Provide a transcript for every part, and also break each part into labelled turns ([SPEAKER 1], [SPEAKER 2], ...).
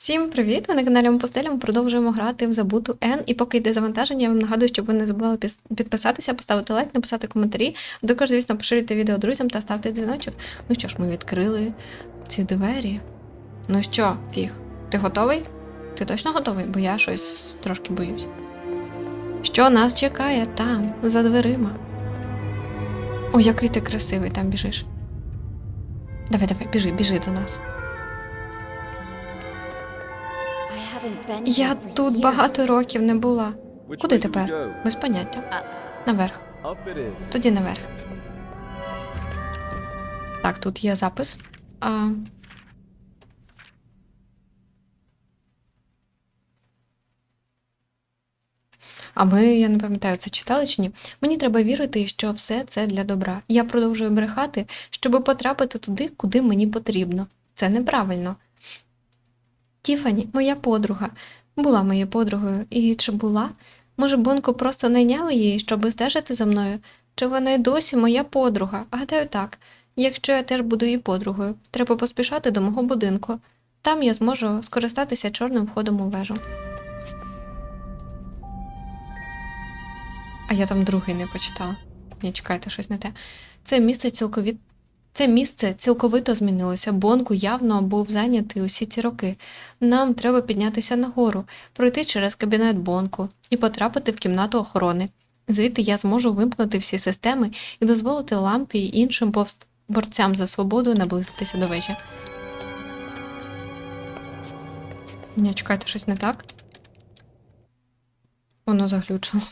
[SPEAKER 1] Всім привіт! Ви на каналі Мопустеля. Ми продовжуємо грати в забуту Н. І поки йде завантаження, я вам нагадую, щоб ви не забували підписатися, поставити лайк, написати коментарі. Також, звісно, поширюйте відео друзям та ставте дзвіночок. Ну що ж, ми відкрили ці двері. Ну що, фіг, ти готовий? Ти точно готовий? Бо я щось трошки боюсь. Що нас чекає там, за дверима? О, який ти красивий там біжиш. Давай, давай, біжи, біжи до нас. Я тут багато років не була. Куди тепер? Без поняття. Наверх. Тоді наверх. Так, тут є запис. А... А ми, я не пам'ятаю, це читали чи ні. Мені треба вірити, що все це для добра. Я продовжую брехати, щоб потрапити туди, куди мені потрібно. Це неправильно. Тіфані, моя подруга, була моєю подругою. І чи була? Може, Бонко просто найняв її, щоб стежити за мною? Чи вона й досі моя подруга? Гадаю, так. Якщо я теж буду її подругою, треба поспішати до мого будинку. Там я зможу скористатися чорним входом у вежу. А я там другий не почитала. Ні, чекайте, щось не те. Це місце цілковіт... Це місце цілковито змінилося. Бонку явно був зайнятий усі ці роки. Нам треба піднятися нагору, пройти через кабінет Бонку і потрапити в кімнату охорони. Звідти я зможу вимкнути всі системи і дозволити лампі й іншим борцям за свободу наблизитися до вежі. Ні, чекайте, щось не так. Воно заглючило.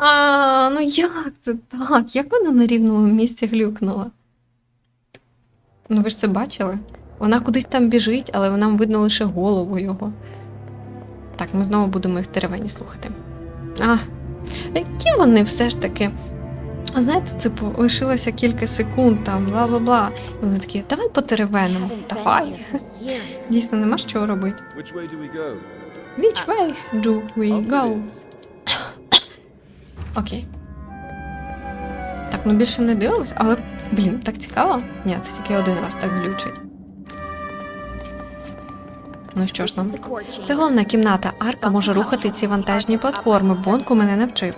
[SPEAKER 1] А, ну як це так? Як вона на рівному місці глюкнула? Ну ви ж це бачили? Вона кудись там біжить, але нам видно лише голову його. Так, ми знову будемо їх теревені слухати. А, які вони все ж таки. Знаєте, типу, лишилося кілька секунд там, бла бла бла. І вони такі, давай по теревенам. Давай. Дійсно, нема чого робити.
[SPEAKER 2] Which way do we go?
[SPEAKER 1] Which way do we go? Окей. Так, ну більше не дивимось, але, блін, так цікаво. Ні, це тільки один раз так глючить. Ну що ж нам? Це головна кімната. Арка може рухати ці вантажні платформи. Бонку мене навчив.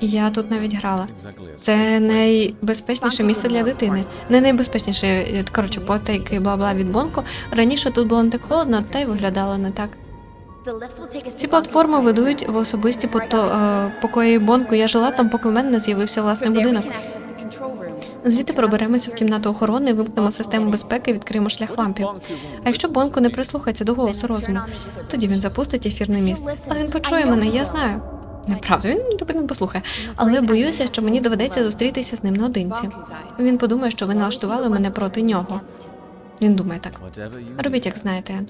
[SPEAKER 1] І я тут навіть грала. Це найбезпечніше місце для дитини. Не найбезпечніше, е, коротше, потайки, бла-бла від Бонку. Раніше тут було не так холодно, та й виглядало не так. Ці платформи ведуть в особисті е, покої Бонку. Я жила там, поки в мене не з'явився власний будинок. Звідти проберемося в кімнату охорони, вимкнемо систему безпеки, відкриємо шлях лампів. А якщо Бонко не прислухається до голосу розуму, тоді він запустить ефірний міст. Але він почує мене, я знаю. Неправда, він тебе не послухає. Але боюся, що мені доведеться зустрітися з ним наодинці. Він подумає, що ви налаштували мене проти нього. Він думає так. Робіть, як знаєте.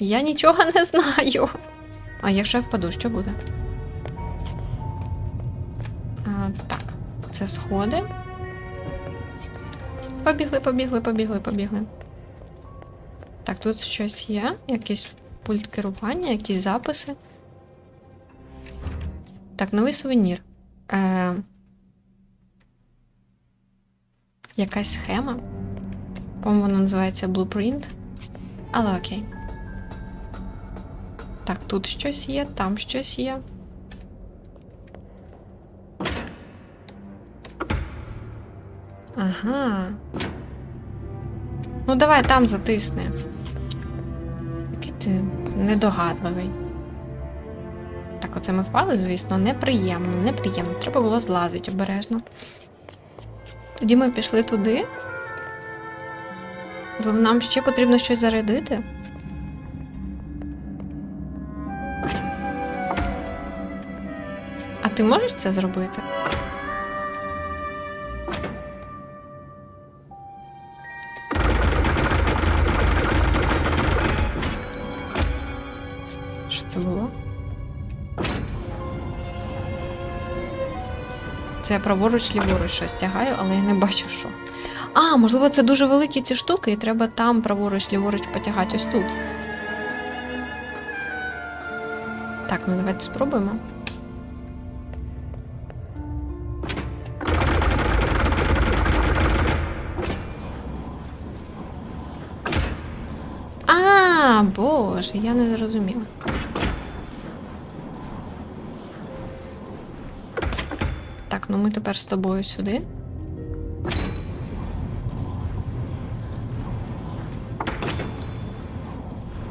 [SPEAKER 1] Я нічого не знаю. А якщо я впаду, що буде? А, так, це сходи. Побігли, побігли, побігли, побігли. Так, тут щось є, якийсь пульт керування, якісь записи. Так, новий сувенір. Е... Якась схема. По-моєму, вона називається Blueprint. Але окей. Так, тут щось є, там щось є. Ага. Ну, давай там затисни. Який ти недогадливий. Так, оце ми впали, звісно, неприємно, неприємно. Треба було злазити обережно. Тоді ми пішли туди. Бо Нам ще потрібно щось зарядити. Ти можеш це зробити? Що це було? Це я праворуч ліворуч щось тягаю, але я не бачу що. А, можливо, це дуже великі ці штуки, і треба там праворуч ліворуч потягати ось тут. Так, ну давайте спробуємо. А, боже, я не зрозуміла. Так, ну ми тепер з тобою сюди.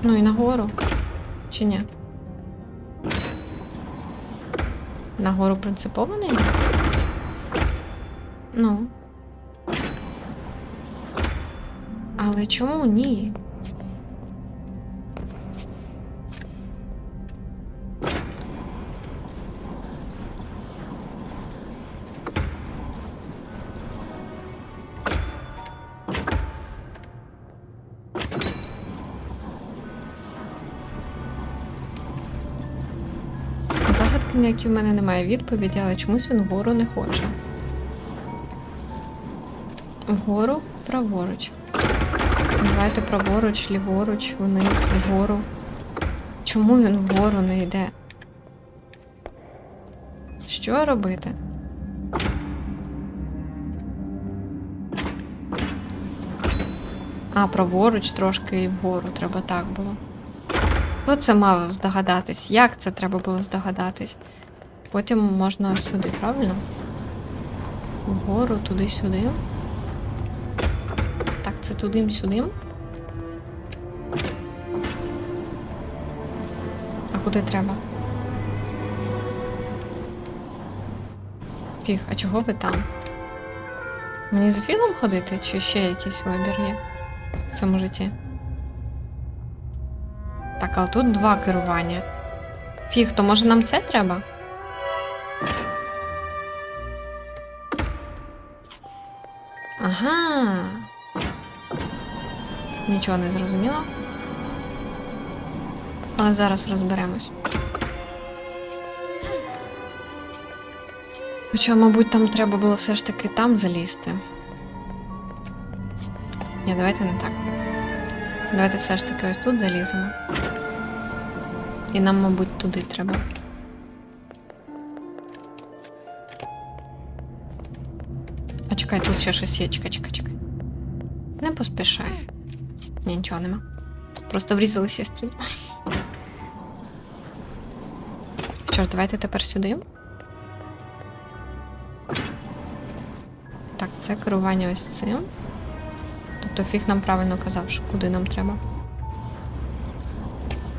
[SPEAKER 1] Ну і нагору. Чи ні? Нагору принципово не йде? Ну. Але чому ні? Загадки, на які в мене немає відповіді, але чомусь він вгору не хоче. Вгору, праворуч. Давайте праворуч, ліворуч, вниз, вгору. Чому він вгору не йде? Що робити? А, праворуч трошки і вгору треба так було. Хто це мав здогадатись? Як це треба було здогадатись? Потім можна сюди, правильно? Вгору, туди-сюди. Так, це туди-сюди. А куди треба? Фіг, а чого ви там? Мені за фігом ходити, чи ще якийсь вибір є в цьому житті? Так, але тут два керування. Фіг, то може нам це треба? Ага. Нічого не зрозуміло. Але зараз розберемось. Хоча, мабуть, там треба було все ж таки там залізти. Ні, давайте не так. Давайте все ж таки ось тут заліземо. І нам, мабуть, туди треба. А чекай, тут ще щось є. Чекай, чекай, чекай. Не поспішай. Ні, нічого нема. Просто врізалися в стіл. Що ж, давайте тепер сюди. Так, це керування ось цим. Тобто фіг нам правильно казав, що куди нам треба.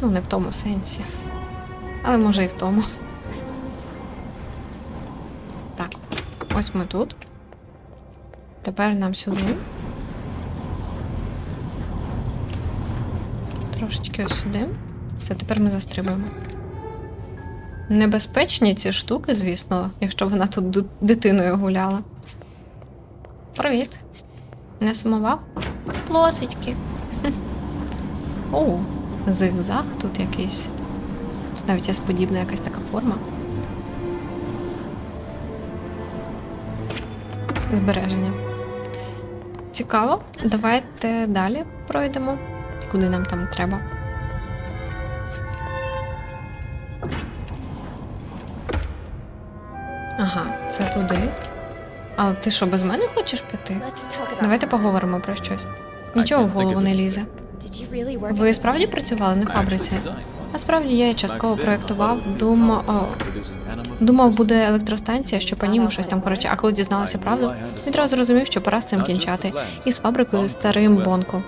[SPEAKER 1] Ну, не в тому сенсі. Але може і в тому. Так, ось ми тут. Тепер нам сюди. Трошечки ось сюди. Це тепер ми застрибуємо. Небезпечні ці штуки, звісно, якщо вона тут дитиною гуляла. Привіт. Не сумував? Плосечки. О, зигзаг тут якийсь. Тут навіть є подібна якась така форма. Збереження. Цікаво. Давайте далі пройдемо. Куди нам там треба. Ага, це туди. Але ти що, без мене хочеш піти? Давайте поговоримо про щось. Нічого в голову не лізе. Ви справді працювали на фабриці? Насправді я частково проєктував, думав, думав, буде електростанція, що по ньому щось там коротше. А коли дізналася правду, відразу зрозумів, що пора з цим кінчати. І з фабрикою старим Бонку.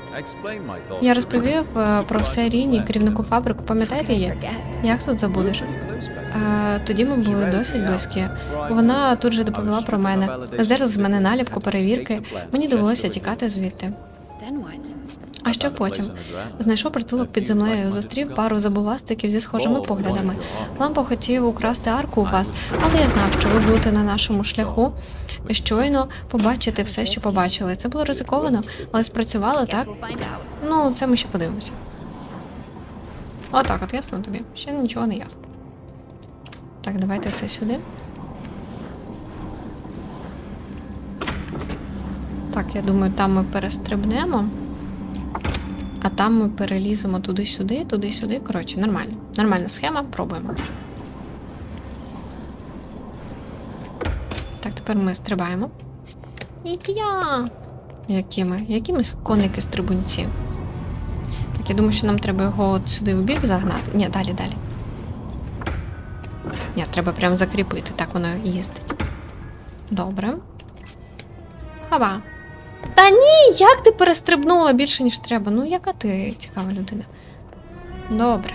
[SPEAKER 1] Я розповів е, про все Ріні, керівнику фабрику. Пам'ятаєте її? Як тут забудеш? Е, тоді ми були досить близькі. Вона тут же доповіла про мене. Здерли з мене наліпку перевірки. Мені довелося тікати звідти. А що потім? Знайшов притулок під землею, зустрів пару забувастиків зі схожими поглядами. Лампо хотів украсти арку у вас, але я знав, що ви будете на нашому шляху. Щойно побачити все, що побачили. Це було ризиковано, але спрацювало, так? Ну, це ми ще подивимося. Отак, от ясно тобі. Ще нічого не ясно. Так, давайте це сюди. Так, я думаю, там ми перестрибнемо. А там ми переліземо туди-сюди, туди-сюди. Коротше, нормально. Нормальна схема, пробуємо. Так, тепер ми стрибаємо. І я. Які ми? Які ми коники-стрибунці? Так, я думаю, що нам треба його от сюди в бік загнати. Ні, далі, далі. Ні, треба прям закріпити, так воно їздить. Добре. Хаба. Та ні, як ти перестрибнула більше, ніж треба? Ну, яка ти цікава людина. Добре.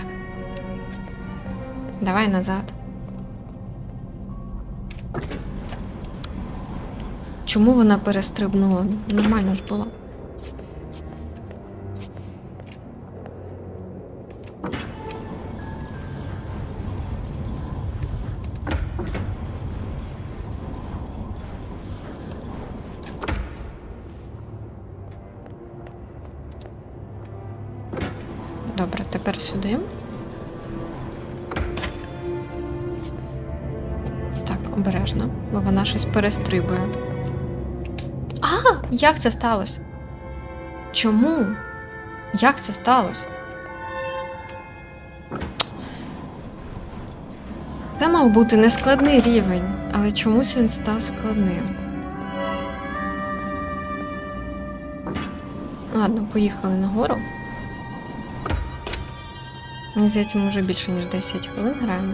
[SPEAKER 1] Давай назад. Чому вона перестрибнула? Нормально ж було. Добре, тепер сюди. Так, обережно, бо вона щось перестрибує. А, як це сталося? Чому? Як це сталося? Це мав бути нескладний рівень, але чомусь він став складним. Ладно, поїхали нагору. Мені здається, ми вже більше ніж 10 хвилин граємо.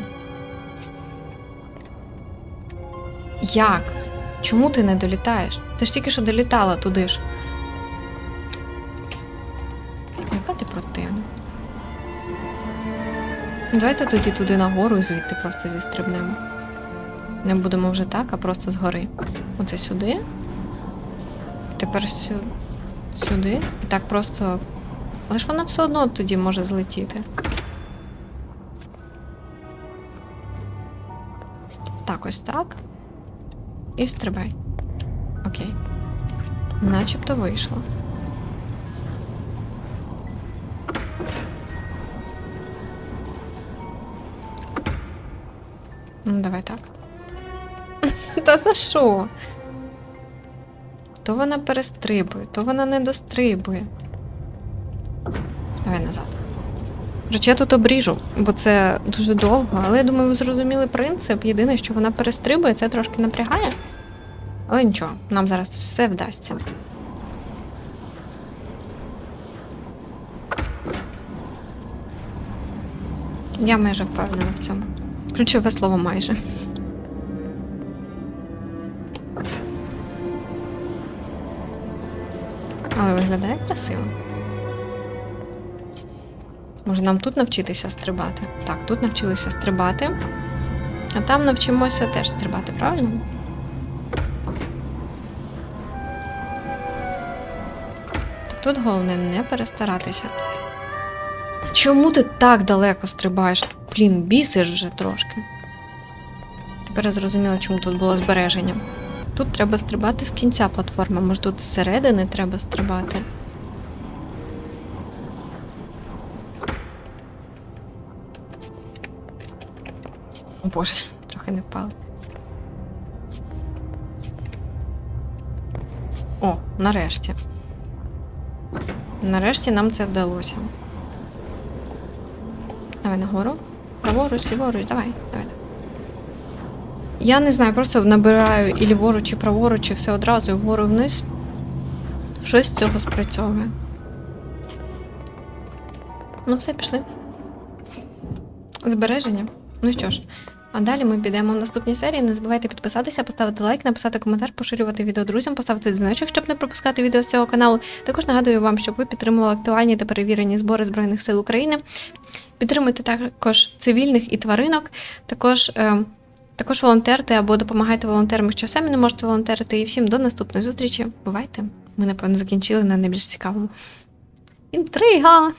[SPEAKER 1] Як? Чому ти не долітаєш? Ти ж тільки що долітала туди ж. Яка ти противна. Давайте тоді туди нагору і звідти просто зістрибнемо. Не будемо вже так, а просто згори. Оце сюди. Тепер сю... сюди. І так просто. Але ж вона все одно тоді може злетіти. Так, ось так. І стрибай. Окей. Начебто вийшло. Ну, давай так. Та за що? То вона перестрибує, то вона не дострибує. Давай назад. Речі, я тут обріжу, бо це дуже довго, але я думаю, ви зрозуміли принцип. Єдине, що вона перестрибує, це трошки напрягає. Але нічого, нам зараз все вдасться. Я майже впевнена в цьому. Ключове слово майже. Але виглядає красиво. Може нам тут навчитися стрибати? Так, тут навчилися стрибати. А там навчимося теж стрибати, правильно? Тут головне не перестаратися. Чому ти так далеко стрибаєш? Блін, бісиш вже трошки. Тепер я зрозуміла, чому тут було збереження. Тут треба стрибати з кінця платформи, може тут зсередини треба стрибати. Боже, трохи не впала. О, нарешті. Нарешті нам це вдалося. Давай нагору. Праворуч, ліворуч, давай, давай. Я не знаю, просто набираю і ліворуч, і праворуч, і все одразу, і вгору і вниз. Щось з цього спрацьовує. Ну, все, пішли. Збереження. Ну що ж, а далі ми підемо в наступній серії. Не забувайте підписатися, поставити лайк, написати коментар, поширювати відео друзям, поставити дзвіночок, щоб не пропускати відео з цього каналу. Також нагадую вам, щоб ви підтримували актуальні та перевірені збори Збройних сил України. Підтримуйте також цивільних і тваринок, також, е, також волонтерте або допомагайте волонтерам, якщо самі не можете волонтерити. І всім до наступної зустрічі. Бувайте! Ми, напевно, закінчили на найбільш цікавому. Інтрига!